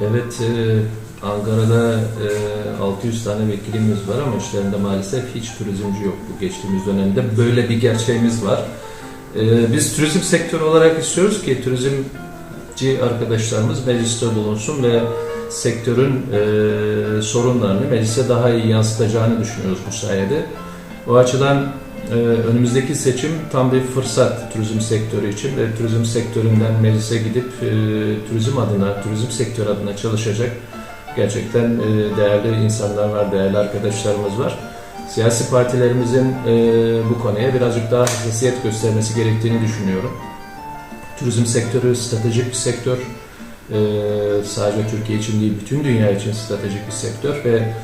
Evet, e, Ankara'da e, 600 tane vekilimiz var ama işlerinde maalesef hiç turizmci yok bu geçtiğimiz dönemde. Böyle bir gerçeğimiz var. E, biz turizm sektörü olarak istiyoruz ki turizmci arkadaşlarımız mecliste bulunsun ve sektörün e, sorunlarını meclise daha iyi yansıtacağını düşünüyoruz bu sayede. O açıdan önümüzdeki seçim tam bir fırsat turizm sektörü için ve turizm sektöründen meclise gidip e, turizm adına, turizm sektörü adına çalışacak gerçekten e, değerli insanlar var, değerli arkadaşlarımız var. Siyasi partilerimizin e, bu konuya birazcık daha hassasiyet göstermesi gerektiğini düşünüyorum. Turizm sektörü stratejik bir sektör. Sadece Türkiye için değil, bütün dünya için stratejik bir sektör ve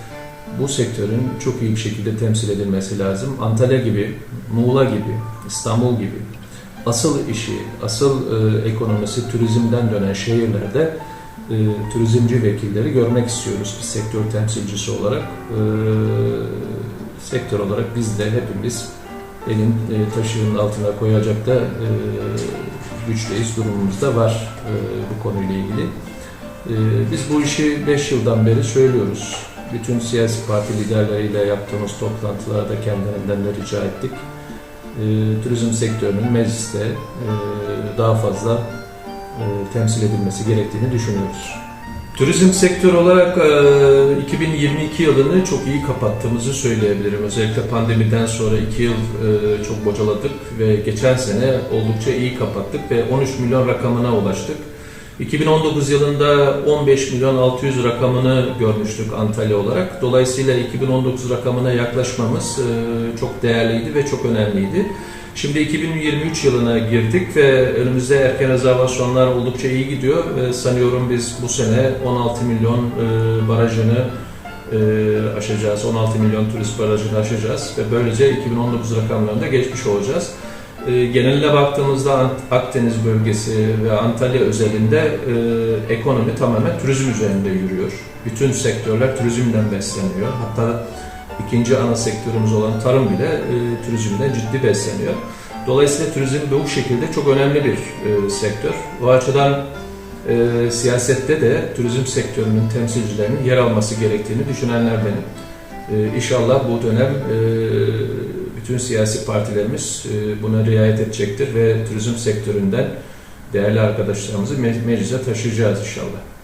bu sektörün çok iyi bir şekilde temsil edilmesi lazım. Antalya gibi, Muğla gibi, İstanbul gibi asıl işi, asıl e, ekonomisi turizmden dönen şehirlerde e, turizmci vekilleri görmek istiyoruz bir sektör temsilcisi olarak. E, sektör olarak biz de hepimiz elin e, taşının altına koyacak da e, güçteyiz, durumumuz da var e, bu konuyla ilgili. E, biz bu işi 5 yıldan beri söylüyoruz. Bütün siyasi parti liderleriyle yaptığımız toplantılarda kendilerinden de rica ettik. E, turizm sektörünün mecliste e, daha fazla e, temsil edilmesi gerektiğini düşünüyoruz. Turizm sektörü olarak e, 2022 yılını çok iyi kapattığımızı söyleyebilirim. Özellikle pandemiden sonra 2 yıl e, çok bocaladık ve geçen sene oldukça iyi kapattık ve 13 milyon rakamına ulaştık. 2019 yılında 15 milyon 600 rakamını görmüştük Antalya olarak. Dolayısıyla 2019 rakamına yaklaşmamız e, çok değerliydi ve çok önemliydi. Şimdi 2023 yılına girdik ve önümüzde erken rezervasyonlar oldukça iyi gidiyor. Ve sanıyorum biz bu sene 16 milyon e, barajını e, aşacağız. 16 milyon turist barajını aşacağız ve böylece 2019 rakamlarında geçmiş olacağız. E, geneline baktığımızda Akdeniz bölgesi ve Antalya özelinde e, ekonomi tamamen turizm üzerinde yürüyor. Bütün sektörler turizmden besleniyor. Hatta ikinci ana sektörümüz olan tarım bile e, turizmden ciddi besleniyor. Dolayısıyla turizm bu şekilde çok önemli bir e, sektör. O açıdan e, siyasette de turizm sektörünün temsilcilerinin yer alması gerektiğini düşünenlerdenim. E, inşallah bu dönem e, bütün siyasi partilerimiz e, buna riayet edecektir ve turizm sektöründen değerli arkadaşlarımızı me- meclise taşıyacağız inşallah.